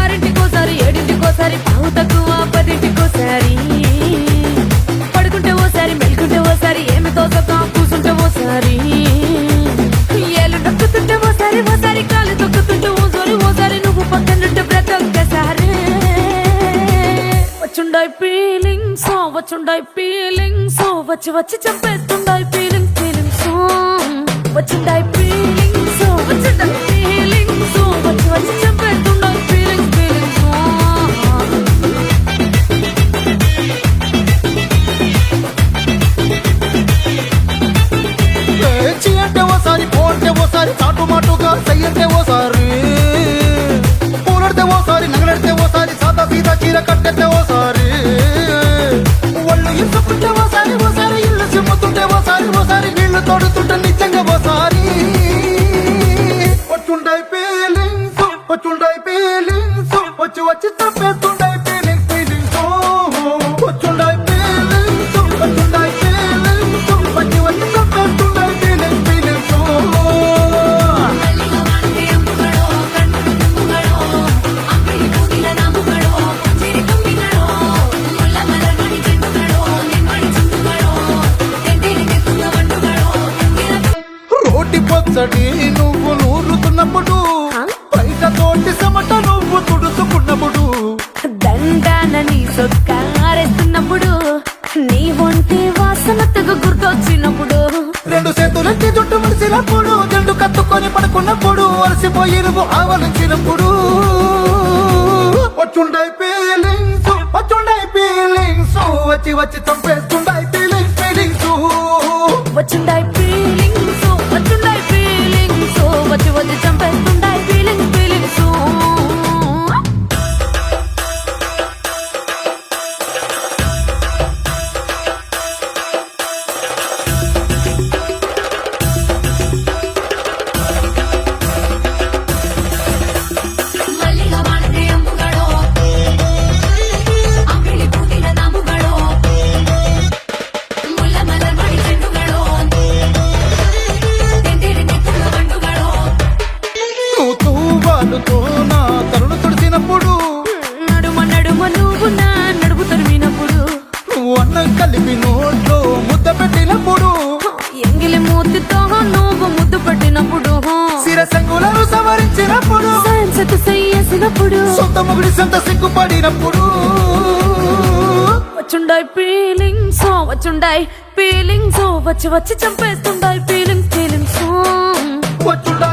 ఆరింటికోసారి ఏడింటికోసారి పావు తక్కువ పదింటికోసారి. పడుకుంటే ఓసారి మెలుకుంటే ఓసారి ఏమి తోసక కూసుంటే ఓసారి. ఏళ్ళు నొక్కుతుంటే ఓసారి ఓసారి కాలు తొక్కుతుంటే ఓసారి ఓసారి నువ్వు పక్కనుంటే బ్రతొక్కసారి వచ్చుండాయి ఫీలింగ్స్ వచ్చుండాయి ఫీలింగ్స్ వచ్చి వచ్చి చంపేస్తుండాయి ఫీలింగ్ ఫీలింగ్స్ వచ్చిండాయి ఓసారి వీళ్ళు తోడుతుంటే నిజంగా ఓసారి పచ్చడి నువ్వు నూరుతున్నప్పుడు బయట తోటి సమట నువ్వు తుడుచుకున్నప్పుడు దండాన నీ సొక్కారేస్తున్నప్పుడు నీ ఒంటి వాసన తెగ గుర్తొచ్చినప్పుడు. రెండు చేతులెత్తి జుట్టు ముడిసినప్పుడు జండు కత్తుకొని పడుకున్నప్పుడు అలసిపోయి నువ్వు ఆవలించినప్పుడు. వచ్చుండై ఫీలింగ్స్ వచ్చుండై ఫీలింగ్స్ వచ్చి వచ్చి చంపేస్తుండై ఫీలింగ్స్ ఫీలింగ్స్ వచ్చిండాయి వీరసంగులను సవరించినప్పుడు చేసినప్పుడు సొంత ముగుడి సొంత సిగ్గుపడినప్పుడు. వచ్చుండాయి ఫీలింగ్స్ వచ్చుండాయి ఫీలింగ్స్ వచ్చి వచ్చి చంపేస్తుండాయి ఫీలింగ్స్ ఫీలింగ్స్ వచ్చుండాయి